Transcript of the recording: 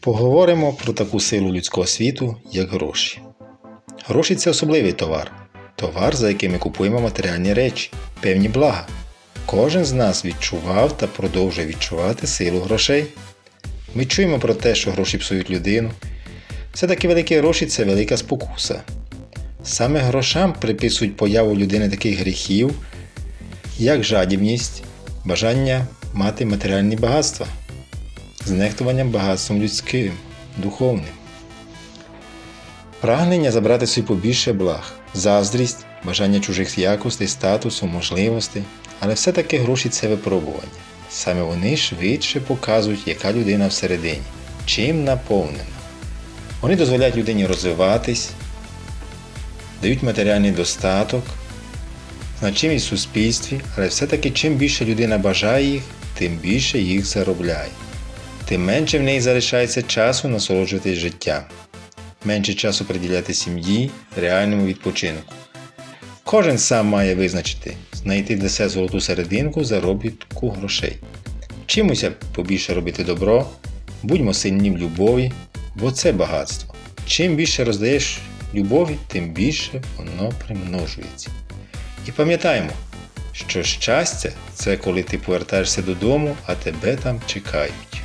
Поговоримо про таку силу людського світу, як гроші. Гроші це особливий товар. Товар, за яким ми купуємо матеріальні речі, певні блага. Кожен з нас відчував та продовжує відчувати силу грошей. Ми чуємо про те, що гроші псують людину. Все-таки великі гроші це велика спокуса. Саме грошам приписують появу людини таких гріхів, як жадібність, бажання мати матеріальні багатства, з нехтуванням багатством людським, духовним. Прагнення забрати собі побільше благ, заздрість, бажання чужих якостей, статусу, можливостей, але все-таки гроші це випробування. Саме вони швидше показують, яка людина всередині, чим наповнена. Вони дозволяють людині розвиватись, дають матеріальний достаток, значимість в суспільстві, але все-таки чим більше людина бажає їх, тим більше їх заробляє. Тим менше в неї залишається часу насолоджуватись життям, менше часу приділяти сім'ї, реальному відпочинку. Кожен сам має визначити, знайти для себе золоту серединку заробітку грошей. Вчимося побільше робити добро, будьмо сильні в любові, бо це багатство. Чим більше роздаєш любові, тим більше воно примножується. І пам'ятаємо, що щастя це коли ти повертаєшся додому, а тебе там чекають.